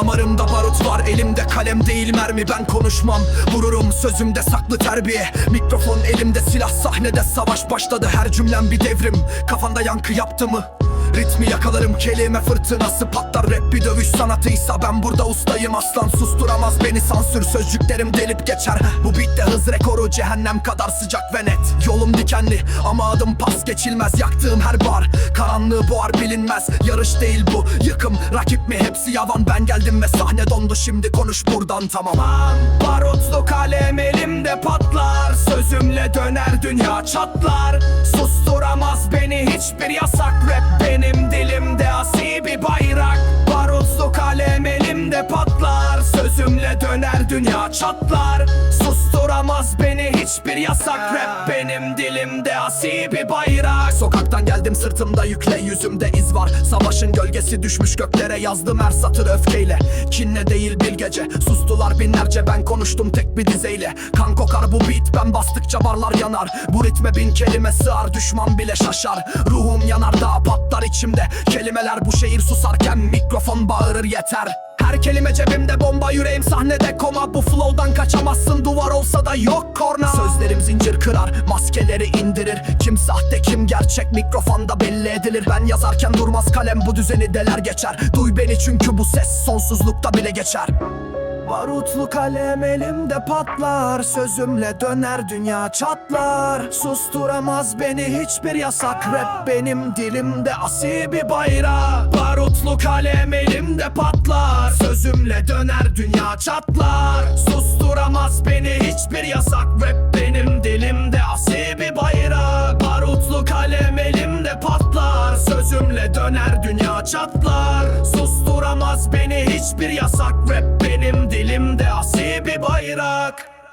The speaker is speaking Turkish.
Damarımda barut var elimde kalem değil mermi. Ben konuşmam Vururum sözümde saklı terbiye. Mikrofon elimde silah sahnede savaş başladı. Her cümlem bir devrim. Kafanda yankı yaptı mı? Ritmi yakalarım kelime fırtınası patlar. Rap bir dövüş sanatıysa ben burada ustayım. Aslan susturamaz beni sansür sözcüklerim delip geçer. Bu beatte hız rekoru cehennem kadar sıcak ve net. Yolum dikenli ama adım pas geçilmez. Yaktığım her bar karanlığı boğar bilinmez. Yarış değil bu yıkım. Rakip mi? Hepsi yavan. Ben geldim ve sahne dondu. Şimdi konuş buradan tamam. Barutlu kalem elimde patlar. Sözümle döner dünya çatlar. Susturamaz beni hiçbir yasak. Rap benim dünya çatlar. Susturamaz beni hiçbir yasak. Rap benim dilimde asi bir bayrak. Sokaktan geldim sırtımda yükle yüzümde iz var. Savaşın gölgesi düşmüş göklere yazdım her satır öfkeyle. Kinle değil bir gece sustular binlerce. Ben konuştum tek bir dizeyle. Kan kokar bu beat ben bastıkça barlar yanar. Bu ritme bin kelime sığar düşman bile şaşar. Ruhum yanar daha patlar içimde. Kelimeler bu şehir susarken mikrofon bağırır yeter her kelime cebimde bomba yüreğim sahnede koma. Bu flow'dan kaçamazsın duvar olsa da yok korna. Sözlerim zincir kırar maskeleri indirir. Kim sahte kim gerçek mikrofonda belli edilir. Ben yazarken durmaz kalem bu düzeni deler geçer. Duy beni çünkü bu ses sonsuzlukta bile geçer Barutlu kalem elimde patlar Sözümle döner dünya çatlar. Susturamaz beni hiçbir yasak Rap benim dilimde asi bir bayrak. Barutlu kalem elimde patlar Sözümle döner dünya çatlar. Susturamaz beni hiçbir yasak Rap benim dilimde asi bir bayrak. Barutlu kalem elimde patlar Sözümle döner dünya çatlar. Susturamaz beni hiçbir yasak Rap benim